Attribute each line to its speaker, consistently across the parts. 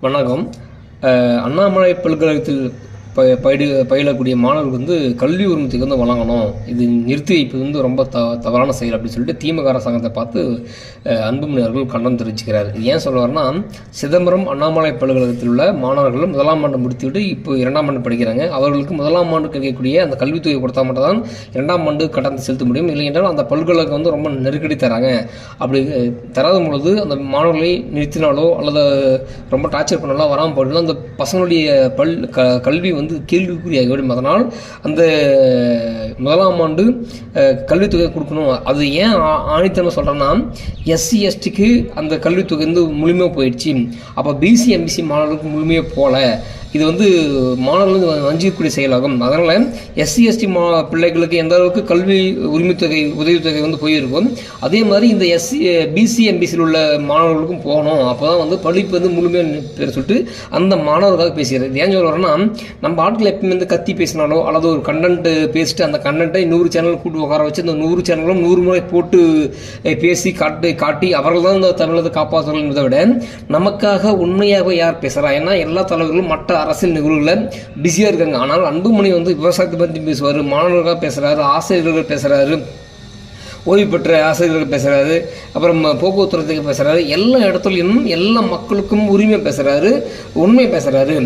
Speaker 1: வணக்கம். அண்ணாமலை பல்கலைக்கழகத்தில் ப பயிடு பயிலக்கூடிய மாணவர்கள் வந்து கல்வி உரிமத்துக்கு வந்து வழங்கணும். இது நிறுத்தி வைப்பது வந்து ரொம்ப த தவறான செயல் அப்படின்னு சொல்லிட்டு திமுக அரசாங்கத்தை பார்த்து அன்புமணி அவர்கள் கண்டனம் தெரிவிச்சுக்கிறார். ஏன் சொல்லுவார்னா சிதம்பரம் அண்ணாமலை பல்கழகத்தில் உள்ள மாணவர்கள் முதலாம் ஆண்டு முடித்துவிட்டு இப்போ இரண்டாம் ஆண்டு படிக்கிறாங்க. அவர்களுக்கு முதலாம் ஆண்டு கிடைக்கக்கூடிய அந்த கல்வித்தொகை கொடுத்தா மட்டும் தான் இரண்டாம் ஆண்டு கடந்து செலுத்த முடியும். இல்லை என்றால் அந்த பல்கலைக்கழகம் வந்து ரொம்ப நெருக்கடி தராங்க. அப்படி தராத பொழுது அந்த மாணவர்களை நிறுத்தினாலோ அல்லது ரொம்ப டார்ச்சர் பண்ணாலோ வராமல் போயிடலாம் அந்த பசங்களுடைய பல் க கல்வி வந்து கேள்விக்குறியாகிவிடும் அதனால் அந்த முதலாம் ஆண்டு கல்வித்தொகை கொடுக்கணும். அது ஏன் ஆணித்தனம் சொல்கிறேன்னா எஸ்சி எஸ்டிக்கு அந்த கல்வித்தொகை வந்து முழுமையாக போயிடுச்சு. அப்போ பிசி எம்பிசி மாணவர்களுக்கு முழுமையாக போகல இது வந்து மாணவர்கள் வந்து வஞ்சிக்கக்கூடிய செயலாகும். அதனால் எஸ்சி எஸ்டி மா பிள்ளைகளுக்கு எந்த அளவுக்கு கல்வி உரிமைத்தொகை உதவித்தொகை வந்து போயிருக்கும் அதே மாதிரி இந்த எஸ்சி பிசி எம்பிசியில் உள்ள மாணவர்களுக்கும் போகணும். அப்போ தான் வந்து படிப்பு வந்து முழுமையாக பேர் சொல்லிட்டு அந்த மாணவர்களுக்காக பேசுகிறது ஏன் சொல்ல நம்ம நம்ம ஆட்கள் எப்பவுமே வந்து கத்தி பேசினாலோ அல்லது ஒரு கண்டென்ட் பேசிட்டு அந்த கண்டென்ட்டை நூறு சேனல் கூட்டு உட்கார வச்சு அந்த நூறு சேனலும் நூறு முறை போட்டு பேசி காட்டி காட்டி அவர்கள் தான் இந்த தமிழகத்தை காப்பாற்றுவார்கள் என்பதை விட நமக்காக உண்மையாக யார் பேசுகிறா ஏன்னா எல்லா தலைவர்களும் மற்ற அரசியல் நிகழ்வுகளில் பிஸியாக இருக்காங்க. ஆனால் அன்புமணி வந்து விவசாயத்தை பற்றி பேசுவார் மாணவர்களாக பேசுகிறாரு ஆசிரியர்கள் பேசுகிறாரு ஓய்வு பெற்ற ஆசிரியர்கள் பேசுகிறாரு அப்புறம் போக்குவரத்துக்கு பேசுகிறாரு எல்லா இடத்துலையும் எல்லா மக்களுக்கும் உரிமை பேசுகிறாரு உண்மை பேசுகிறாரு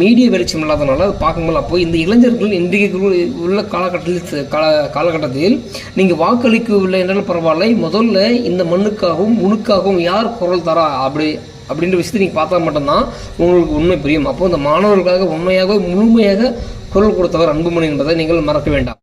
Speaker 1: மீடியா வெளிச்சம் இல்லாதனால அது பார்க்கும்போது அப்போ இந்த இளைஞர்கள் இன்றைக்கு உள்ள காலகட்டத்தில் கால காலகட்டத்தில் நீங்கள் வாக்களிக்கவில்லை என்றாலும் பரவாயில்லை முதல்ல இந்த மண்ணுக்காகவும் உனக்காகவும் யார் குரல் தரா? அப்படி அப்படின்ற விஷயத்தை நீங்கள் பார்த்தா மட்டும்தான் உங்களுக்கு உண்மை புரியும். அப்போ இந்த மாணவர்களுக்காக உண்மையாக முழுமையாக குரல் கொடுத்தவர் அன்புமணி என்பதை நீங்கள் மறக்க வேண்டாம்.